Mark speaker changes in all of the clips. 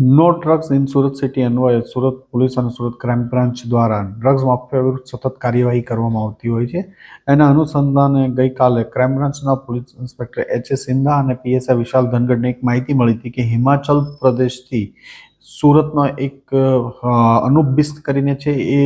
Speaker 1: No drugs in Surat city અન્વયે Surat police અને Surat crime branch દ્વારા ડ્રગ્સ માફિયા વિરુદ્ધ સતત કાર્યવાહી કરવામાં આવતી હોય છે. એના અનુસંધાને ગઈકાલે ક્રાઇમ બ્રાન્ચના police inspector H A Sindha અને પીએસઆઈ વિશાલ ધનગઢને એક માહિતી મળી હતી કે હિમાચલ પ્રદેશથી સુરતનો એક અનુપ બિસ્ત કરીને છે એ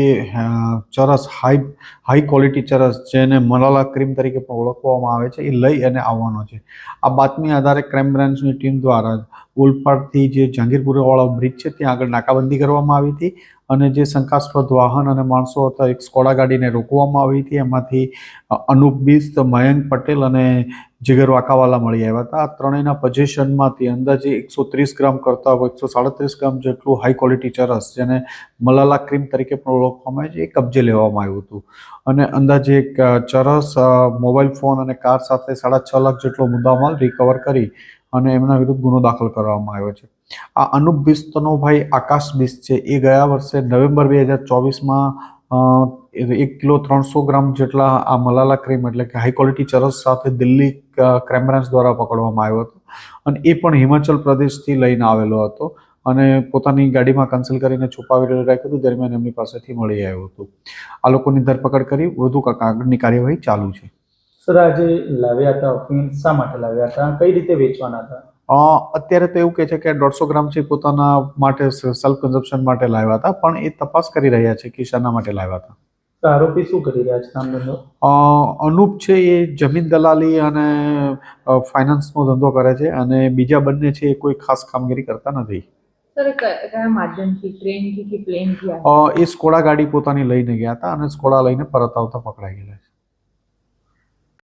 Speaker 1: ચરસ હાઈ હાઈ ક્વોલિટી ચરસ જેને મલાલા ક્રીમ તરીકે પણ ઓળખવામાં આવે છે, એ લઈ અને આવવાનો છે. આ બાતમી આધારે ક્રાઇમ બ્રાન્ચની ટીમ દ્વારા ઓલપાડથી જે જહાંગીરપુરવાળો બ્રિજ છે, ત્યાં આગળ નાકાબંધી કરવામાં આવી હતી અને જે શંકાસ્પદ વાહન અને માણસો હતા, એક સ્કોડા ગાડીને રોકવામાં આવી હતી. એમાંથી અનુપ બિસ્ત મયંક પટેલ અને જીગર વાકાવાલા મળી આવ્યા હતા. આ ત્રણેયના પોઝિશનમાંથી અંદાજે એકસો ત્રીસ ગ્રામ કરતાં એકસો સાડત્રીસ ગ્રામ જેટલું હાઈ ક્વોલિટી ચરસ, જેને મલાલા ક્રીમ તરીકે પણ ઓળખવામાં આવે છે, એ કબજે લેવામાં આવ્યું હતું. અને અંદાજે એક ચરસ મોબાઈલ ફોન અને કાર સાથે સાડા છ લાખ જેટલો મુદ્દામાલ રિકવર કરી અને એમના વિરુદ્ધ ગુનો દાખલ કરવામાં આવ્યો છે. આ અનુપ બિસ્તનો ભાઈ આકાશ બિસ્ત છે. એ ગયા વર્ષે નવેમ્બર બે હજાર ચોવીસમાં એક કિલો ત્રણસો ગ્રામ જેટલા આ મલાલા ક્રીમ એટલે કે હાઈ ક્વોલિટી ચરસ સાથે દિલ્હી ક્રાઇમ બ્રાન્ચ દ્વારા પકડવામાં આવ્યો હતો. અને એ પણ હિમાચલ પ્રદેશથી લઈને આવેલો હતો અને પોતાની ગાડીમાં કન્સલ કરીને છુપાવી રાખ્યું હતું. દરમિયાન એમની પાસેથી મળી આવ્યું હતું. આ લોકોની ધરપકડ કરી. વધુ આગળની કાર્યવાહી ચાલુ છે.
Speaker 2: સર આજે લાવ્યા હતા અફીણ શા માટે લાવ્યા હતા? કઈ રીતે વેચવાના હતા?
Speaker 1: અત્યારે તો એવું કહે છે કે દોઢસો ગ્રામ છે પોતાના માટે સેલ્ફ કન્ઝમ્પશન માટે લાવ્યા હતા. પણ એ તપાસ કરી રહ્યા છે કે શાના માટે લાવ્યા હતા.
Speaker 2: આરોપી શું કરી રહ્યા છે ધંધો
Speaker 1: અનુપ છે એ જમીન દલાલી અને ફાઇનાન્સનો ધંધો કરે છે અને બીજા બંને છે એ કોઈ ખાસ કામગીરી કરતા નથી. એ સ્કોડા ગાડી પોતાની લઈને ગયા હતા અને સ્કોડા લઈને પરત આવતા પકડાઈ ગયેલા છે.